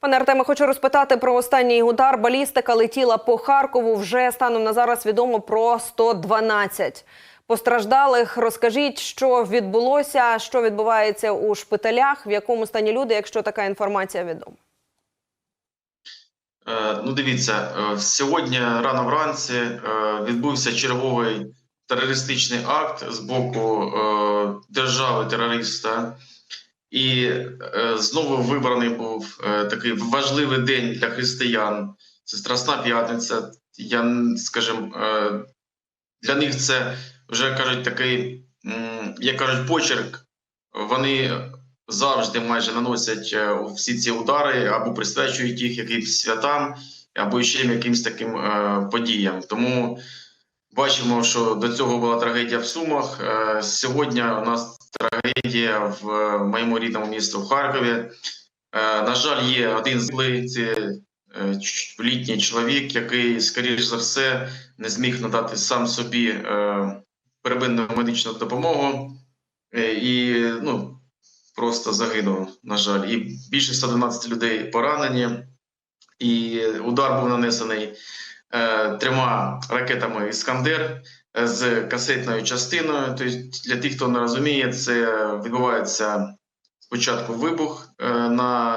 Пане Артеме, хочу розпитати про останній удар. Балістика летіла по Харкову. Вже станом на зараз відомо про 112 постраждалих. Розкажіть, що відбулося, що відбувається у шпиталях, в якому стані люди, якщо така інформація відома. Е, Ну, дивіться, е, сьогодні рано вранці е, відбувся черговий терористичний акт з боку е, держави-терориста, і е, знову вибраний був е, такий важливий день для християн. Це Страсна п'ятниця. Я скажімо, е, для них це вже кажуть такий, як кажуть, почерк. Вони завжди майже наносять е, всі ці удари або присвячують їх якимсь святам, або ще якимсь таким е, подіям. Тому бачимо, що до цього була трагедія в Сумах. Е, сьогодні у нас трагедія в е, моєму рідному місті в Харкові. Е, на жаль, є один злий це літній чоловік, який, скоріш за все, не зміг надати сам собі е, первинну медичну допомогу. І ну, просто загинув, на жаль. І більше 112 людей поранені, і удар був нанесений трьома ракетами Іскандер з касетною частиною. Тобто, для тих, хто не розуміє, це відбувається спочатку вибух е, на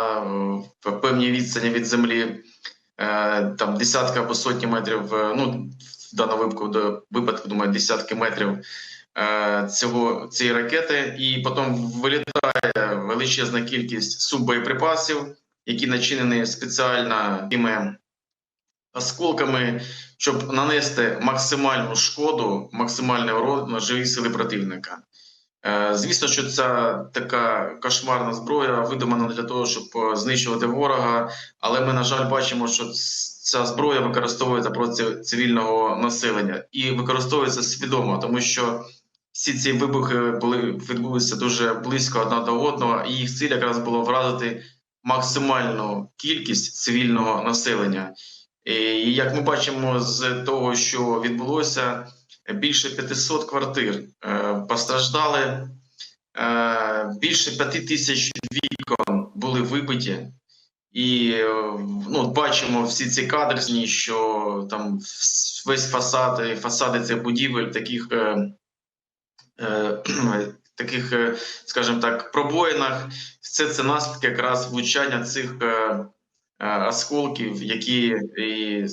е, певній відстані від землі, е, там десятки або сотні метрів. ну, в даному випадку, до випадку, думаю, десятки метрів цього цієї ракети, і потім вилітає величезна кількість суббоєприпасів, які начинені спеціально тими осколками, щоб нанести максимальну шкоду, максимальний урон на живі сили противника. Е, Звісно, що ця така кошмарна зброя видумана для того, щоб е, знищувати ворога, але ми, на жаль, бачимо, що ця зброя використовується проти цивільного населення і використовується свідомо, тому що всі ці вибухи були відбулися дуже близько одна до одного, і їх ціль якраз було вразити максимальну кількість цивільного населення. І як ми бачимо з того, що відбулося, більше 500 квартир е, постраждали, е, більше 5 тисяч вікон були вибиті. І е, ну, бачимо всі ці кадри, що там весь фасад, фасади цих будівель, таких, е, е, таких, е, скажімо так, пробоїнах. Все це наслідки якраз влучання цих е, е, осколків, які і,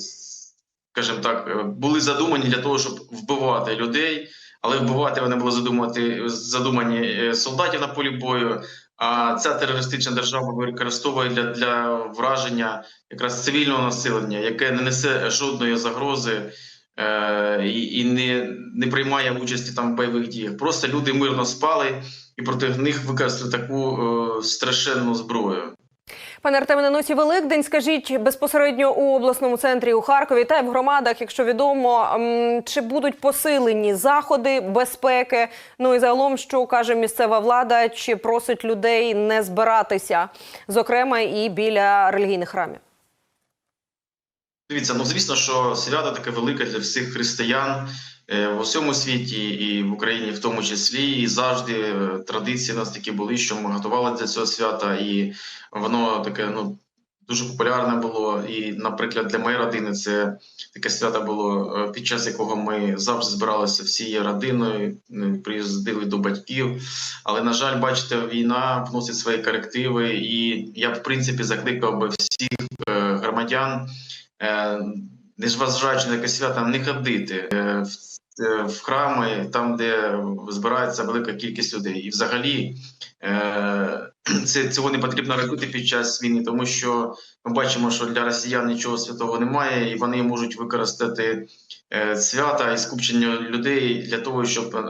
скажімо так, е, були задумані для того, щоб вбивати людей, але вбивати вони були задумати, задумані е, солдатів на полі бою. А ця терористична держава використовує для, для враження якраз цивільного населення, яке не несе жодної загрози е, і, і не, не приймає участі там в бойових діях. Просто люди мирно спали і проти них використали таку е, страшенну зброю. Пане Артеме, на носі Великдень. Скажіть безпосередньо у обласному центрі у Харкові та в громадах, якщо відомо, чи будуть посилені заходи безпеки? Ну і загалом, що каже місцева влада, чи просить людей не збиратися, зокрема і біля релігійних храмів? Дивіться, ну звісно, що свято таке велике для всіх християн е, в усьому світі і в Україні, в тому числі, і завжди е, традиції у нас такі були, що ми готували для цього свята, і воно таке ну дуже популярне було. І, наприклад, для моєї родини це таке свято було, е, під час якого ми завжди збиралися всією родиною, м, приїздили до батьків. Але на жаль, бачите, війна вносить свої корективи, і я в принципі закликав би всіх громадян незважаючи на таке свято, не ходити е, в, е, в храми, там, де збирається велика кількість людей. І взагалі е, це, цього не потрібно робити під час війни, тому що ми бачимо, що для росіян нічого святого немає, і вони можуть використати е, свята і скупчення людей для того, щоб е,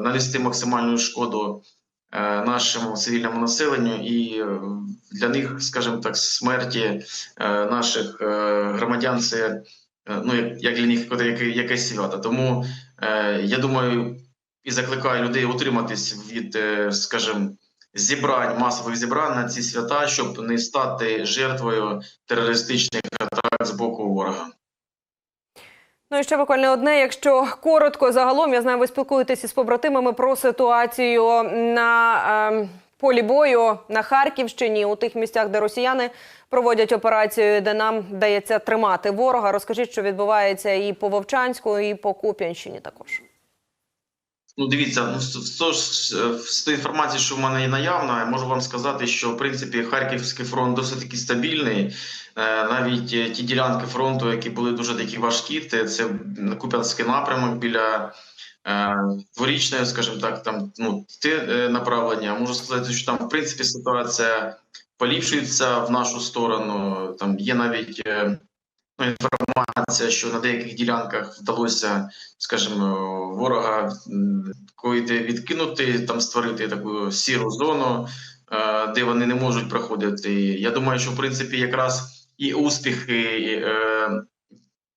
нанести максимальну шкоду е, нашому цивільному населенню, і е, для них, скажімо так, смерті е, наших е, громадян це е, ну як, для них яке- якесь свято. Тому е, я думаю і закликаю людей утриматись від, е, скажімо, зібрань, масових зібрань на ці свята, щоб не стати жертвою терористичних атак з боку ворога. Ну і ще буквально одне. Якщо коротко загалом, я знаю, ви спілкуєтеся з побратимами про ситуацію на. Е, полі бою на Харківщині, у тих місцях, де росіяни проводять операцію, де нам вдається тримати ворога. Розкажіть, що відбувається і по Вовчанську, і по Куп'янщині також. Ну, дивіться, ну з, тої інформації, що в мене є наявна, я можу вам сказати, що в принципі Харківський фронт досить таки стабільний. Е, Навіть е, ті ділянки фронту, які були дуже такі важкі, це Куп'янський напрямок біля е, дворічної, скажімо так, там ну те направлення. Можу сказати, що там в принципі ситуація поліпшується в нашу сторону. Там є навіть інформація, що на деяких ділянках вдалося, скажімо, ворога коїти відкинути, там створити таку сіру зону, е, де вони не можуть проходити. Я думаю, що в принципі якраз і успіхи е,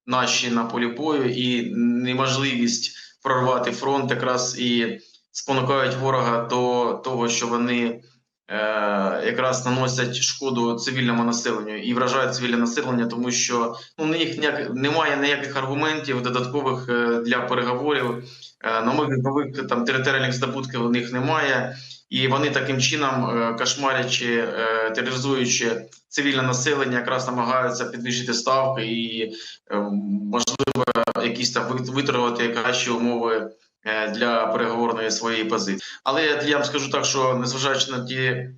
наші на полі бою, і неможливість прорвати фронт якраз і спонукають ворога до того, що вони. Е, Якраз наносять шкоду цивільному населенню і вражають цивільне населення, тому що ну у них ніяк немає ніяких аргументів додаткових е, для переговорів. Е, Нових нових там територіальних здобутків у них немає, і вони таким чином, кошмарячи, тероризуючи цивільне населення, якраз намагаються підвищити ставки і е, можливо якісь там вит- виторгувати кращі умови для переговорної своєї позиції. Але я вам скажу так, що незважаючи на ті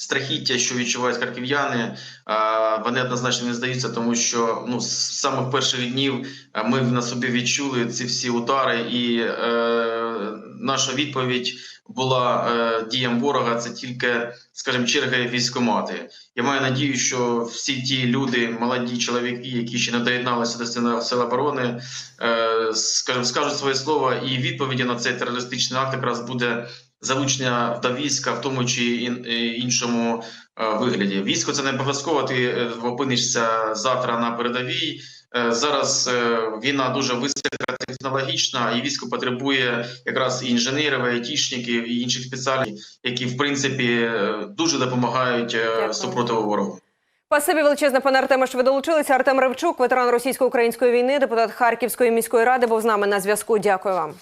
страхіття, що відчувають харків'яни, а, вони однозначно не здаються, тому що ну з самих перших днів а, ми на собі відчули ці всі удари, і е, наша відповідь була е, діям ворога. Це тільки, скажімо, черга в військкомати. Я маю надію, що всі ті люди, молоді чоловіки, які ще не доєдналися до сил сил оборони, е, скажімо, скажуть своє слово, і відповіді на цей терористичний акт якраз буде залучення до війська в тому чи е, іншому е, вигляді. Військо це не обов'язково. Ти е, опинишся завтра на передовій. Зараз війна дуже високотехнологічна, і військо потребує якраз і інженерів, і айтішників, і інших спеціальностей, які в принципі дуже допомагають Дякую. супротиву ворогу. Спасибі величезне, пане Артеме, що ви долучилися. Артем Ревчук, ветеран російсько-української війни, депутат Харківської міської ради, був з нами на зв'язку. Дякую вам.